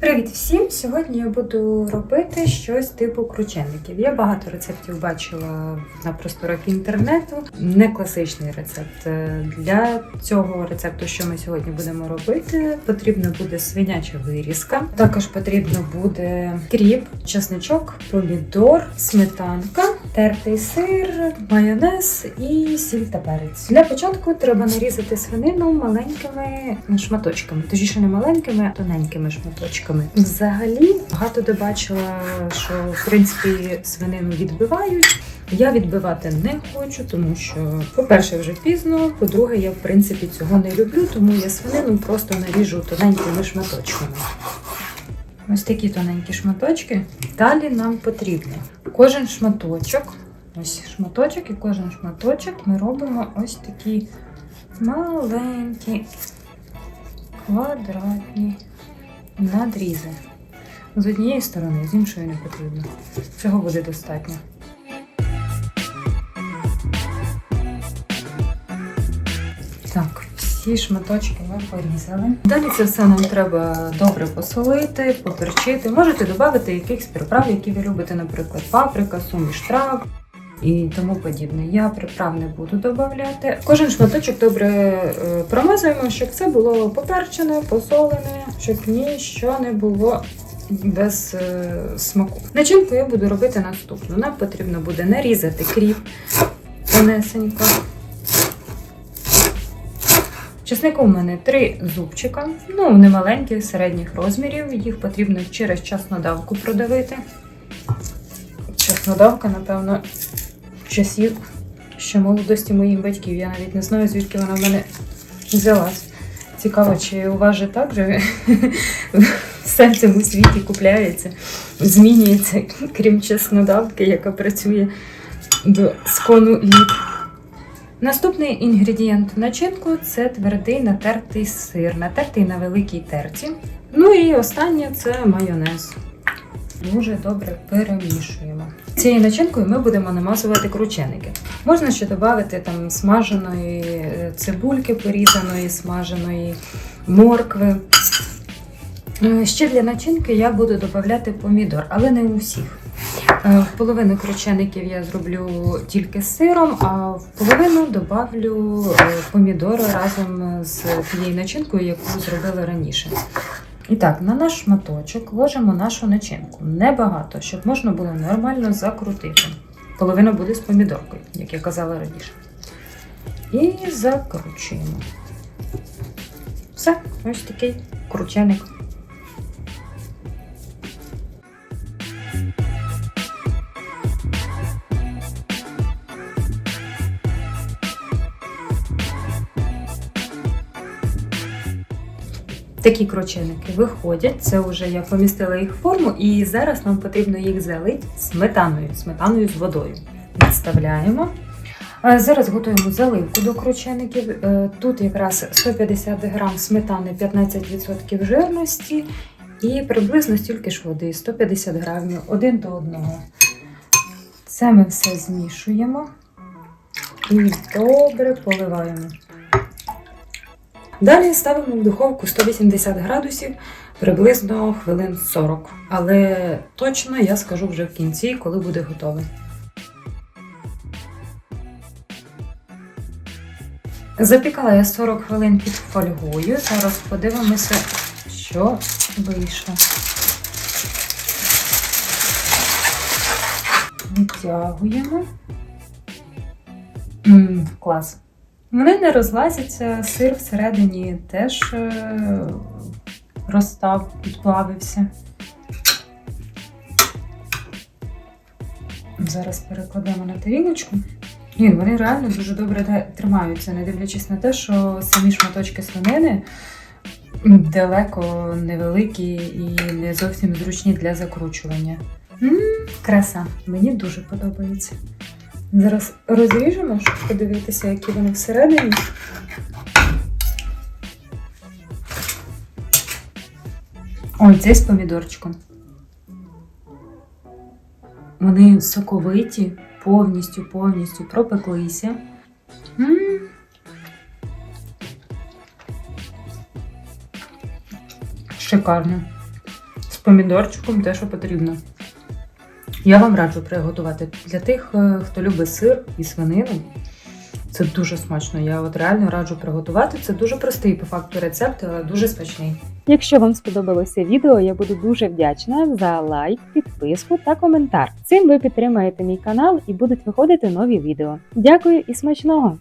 Привіт всім! Сьогодні я буду робити щось типу кручеників. Я багато рецептів бачила на просторах інтернету. Не класичний рецепт. Е, Для цього рецепту, що ми сьогодні будемо робити, потрібна буде свиняча вирізка. Також потрібно буде кріп, чесничок, помідор, сметанка, тертий сир, майонез і сіль та перець. Для початку треба нарізати свинину маленькими шматочками, точніше не маленькими, а тоненькими шматочками. Взагалі багато де бачила, що в принципі свинину відбивають. Я відбивати не хочу, тому що, по-перше, вже пізно. По-друге, я в принципі цього не люблю, тому я свинину просто наріжу тоненькими шматочками. Ось такі тоненькі шматочки. Далі нам потрібно кожен шматочок. Ось шматочок і кожен шматочок ми робимо ось такі маленькі квадратні надрізи. З однієї сторони, з іншої не потрібно. Цього буде достатньо. Так, всі шматочки ми порізали. Далі це все нам треба добре посолити, поперчити. Можете додати якихось приправ, які ви любите, наприклад, паприка, суміш трав і тому подібне. Я приправ не буду додавати. Кожен шматочок добре е, промазуємо, щоб це було поперчене, посолене, щоб ніщо не було без е, смаку. Начинку я буду робити наступну. Нам потрібно буде нарізати кріп тонесенько. Чеснику у мене три зубчика, ну не маленькі, середніх розмірів. Їх потрібно через чеснодавку продавити. Чеснодавка, напевно, часів ще молодості моїх батьків. Я навіть не знаю, звідки вона в мене взялась. Цікаво, чи у вас же так же все в цьому світі купляється, змінюється, крім чеснодавки, яка працює до скону літ. Наступний інгредієнт начинку це твердий натертий сир, натертий на великій терці. Ну і останнє це майонез. Дуже добре перемішуємо. Цією начинкою ми будемо намазувати крученики. Можна ще додати там смаженої е, цибульки порізаної, смаженої моркви. Е, Ще для начинки я буду додавати помідор, але не у всіх. Е, половину кручеників я зроблю тільки з сиром, а в половину додавлю помідори разом з тією начинкою, яку зробили раніше. І так, на наш шматочок ложимо нашу начинку. Небагато, щоб можна було нормально закрутити. Половина буде з помідоркою, як я казала раніше. І закручуємо. Все, ось такий крученик. Такі крученики виходять. Це вже я помістила їх в форму, і зараз нам потрібно їх залити сметаною, сметаною з водою. Відставляємо. Е, Зараз готуємо заливку до кручеників. Е, Тут якраз 150 грам сметани, 15% жирності і приблизно стільки ж води 150 грамів один до одного. Це ми все змішуємо і добре поливаємо. Далі ставимо в духовку 180 градусів приблизно хвилин 40. Але точно я скажу вже в кінці, коли буде готове. Запікала я 40 хвилин під фольгою. Зараз подивимося, що вийшло. Витягуємо. М, клас. Вони не розлазяться, сир всередині теж е, розстав, підплавився. Зараз перекладемо на тарілочку. Ні, вони реально дуже добре тримаються, не дивлячись на те, що самі шматочки свинини далеко невеликі і не зовсім зручні для закручування. м краса, мені дуже подобається. Зараз розріжемо, щоб подивитися, які вони всередині. Ой, це з помідорчиком. Вони соковиті, повністю, повністю пропеклися. М. Шикарно. помідорчиком, те, що потрібно. Я вам раджу приготувати для тих, е, хто любить сир і свинину. Це дуже смачно. Я от реально раджу приготувати. Це дуже простий по факту рецепт, але дуже смачний. Якщо вам сподобалося відео, я буду дуже вдячна за лайк, підписку та коментар. Цим ви підтримаєте мій канал і будуть виходити нові відео. Дякую і смачного!